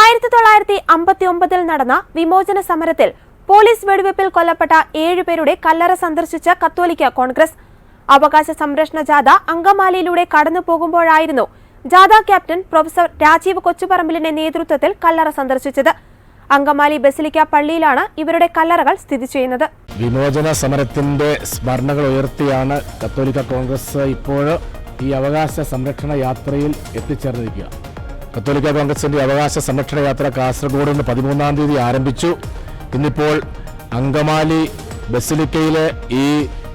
ആയിരത്തി തൊള്ളായിരത്തി അമ്പത്തി ഒമ്പതിൽ നടന്ന വിമോചന സമരത്തിൽ പോലീസ് വെടിവെപ്പിൽ കൊല്ലപ്പെട്ട ഏഴുപേരുടെ കല്ലറ സന്ദർശിച്ച കത്തോലിക്ക കോൺഗ്രസ്. അവകാശ സംരക്ഷണ ജാഥ അങ്കമാലിയിലൂടെ കടന്നു പോകുമ്പോഴായിരുന്നു ജാഥ ക്യാപ്റ്റൻ പ്രൊഫസർ രാജീവ് കൊച്ചുപറമ്പിലിന്റെ നേതൃത്വത്തിൽ കല്ലറ സന്ദർശിച്ചത്. അങ്കമാലി ബസിലിക്ക പള്ളിയിലാണ് ഇവരുടെ കല്ലറകൾ സ്ഥിതി ചെയ്യുന്നത്. വിമോചന സമരത്തിന്റെ സ്മരണകൾ ഉയർത്തിയാണ് കത്തോലിക്ക കോൺഗ്രസ് ഇപ്പോൾ ഈ അവകാശ സംരക്ഷണ യാത്രയിൽ എത്തിച്ചേർന്നിരിക്കുക. കത്തോലിക്ക കോൺഗ്രസിന്റെ അവകാശ സംരക്ഷണ യാത്ര കാസർഗോഡ് നിന്ന് പതിമൂന്നാം തീയതി ആരംഭിച്ചു. ഇന്നിപ്പോൾ അങ്കമാലി ബസിലിക്കയിലെ ഈ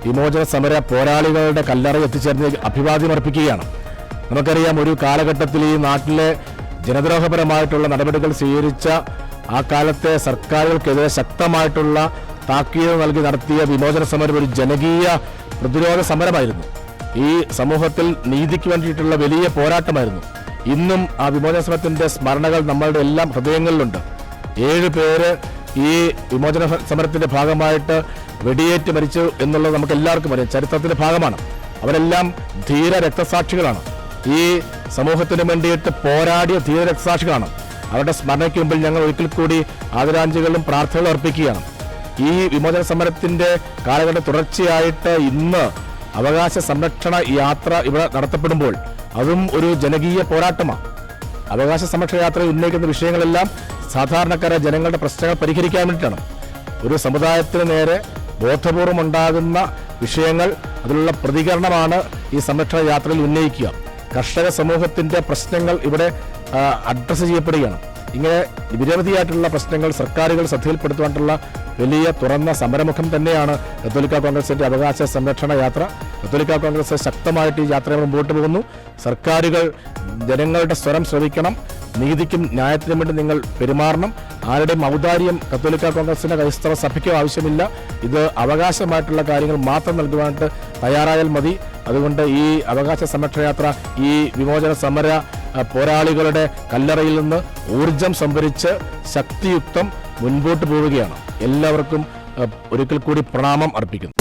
വിമോചന സമര പോരാളികളുടെ കല്ലറ എത്തിച്ചേർന്ന് അഭിവാദ്യം അർപ്പിക്കുകയാണ്. നമുക്കറിയാം ഒരു കാലഘട്ടത്തിൽ ഈ നാട്ടിലെ ജനദ്രോഹപരമായിട്ടുള്ള നടപടികൾ സ്വീകരിച്ച ആ കാലത്തെ സർക്കാരുകൾക്കെതിരെ ശക്തമായിട്ടുള്ള താക്കീത് നൽകി നടത്തിയ വിമോചന സമരം ഒരു ജനകീയ പ്രതിരോധ സമരമായിരുന്നു. ഈ സമൂഹത്തിൽ നീതിക്ക് വേണ്ടിയിട്ടുള്ള വലിയ പോരാട്ടമായിരുന്നു. ഇന്നും ആ വിമോചന സമരത്തിന്റെ സ്മരണകൾ നമ്മളുടെ എല്ലാം ഹൃദയങ്ങളിലുണ്ട്. ഏഴ് പേര് ഈ വിമോചന സമരത്തിന്റെ ഭാഗമായിട്ട് വെടിയേറ്റ് മരിച്ചു എന്നുള്ളത് നമുക്ക് എല്ലാവർക്കും അറിയാം. ചരിത്രത്തിന്റെ ഭാഗമാണ്. അവരെല്ലാം ധീര രക്തസാക്ഷികളാണ് ഈ സമൂഹത്തിന് വേണ്ടിയിട്ട് പോരാടിയ ധീര രക്തസാക്ഷികളാണ് അവരുടെ സ്മരണയ്ക്ക് മുമ്പിൽ ഞങ്ങൾ ഒരിക്കൽ കൂടി ആദരാഞ്ജലികളും പ്രാർത്ഥനകളും അർപ്പിക്കുകയാണ്. ഈ വിമോചന സമരത്തിന്റെ കാലഘട്ട തുടർച്ചയായിട്ട് ഇന്ന് അവകാശ സംരക്ഷണ യാത്ര ഇവിടെ നടത്തപ്പെടുമ്പോൾ അതും ഒരു ജനകീയ പോരാട്ടമാണ് അവകാശ സംരക്ഷണ യാത്രയിൽ ഉന്നയിക്കുന്ന വിഷയങ്ങളെല്ലാം സാധാരണക്കാരെ ജനങ്ങളുടെ പ്രശ്നങ്ങൾ പരിഹരിക്കാൻ വേണ്ടിയിട്ടാണ്. ഒരു സമുദായത്തിന് നേരെ ബോധപൂർവം ഉണ്ടാകുന്ന വിഷയങ്ങൾ അതിലുള്ള പ്രതികരണമാണ് ഈ സംരക്ഷണ യാത്രയിൽ ഉന്നയിക്കുക. കർഷക സമൂഹത്തിന്റെ പ്രശ്നങ്ങൾ ഇവിടെ അഡ്രസ്സ് ചെയ്യപ്പെടുകയാണ്. ഇങ്ങനെ നിരവധിയായിട്ടുള്ള പ്രശ്നങ്ങൾ സർക്കാരുകൾ ശ്രദ്ധയിൽപ്പെടുത്തുവാനുള്ള വലിയ തുറന്ന സമരമുഖം തന്നെയാണ് കത്തോലിക്ക കോൺഗ്രസിന്റെ അവകാശ സംരക്ഷണ യാത്ര. കത്തോലിക്ക കോൺഗ്രസ് ശക്തമായിട്ട് ഈ യാത്ര മുമ്പോട്ട് പോകുന്നു. സർക്കാരുകൾ ജനങ്ങളുടെ സ്വരം ശ്രവിക്കണം. നീതിക്കും ന്യായത്തിനും വേണ്ടി നിങ്ങൾ പെരുമാറണം. ആരുടെയും ഔദാര്യം കത്തോലിക്ക കോൺഗ്രസിന്റെ ക്രൈസ്തവ സഭയ്ക്കോ ആവശ്യമില്ല. ഇത് അവകാശമായിട്ടുള്ള കാര്യങ്ങൾ മാത്രം നൽകുവാനായിട്ട് തയ്യാറായാൽ മതി. അതുകൊണ്ട് ഈ അവകാശ സംരക്ഷണ യാത്ര ഈ വിമോചന സമര പോരാളികളുടെ കല്ലറയിൽ നിന്ന് ഊർജം സംഭരിച്ച് ശക്തിയുക്തം മുൻപോട്ട് പോവുകയാണ്. എല്ലാവർക്കും ഒരിക്കൽ കൂടി പ്രണാമം അർപ്പിക്കുന്നു.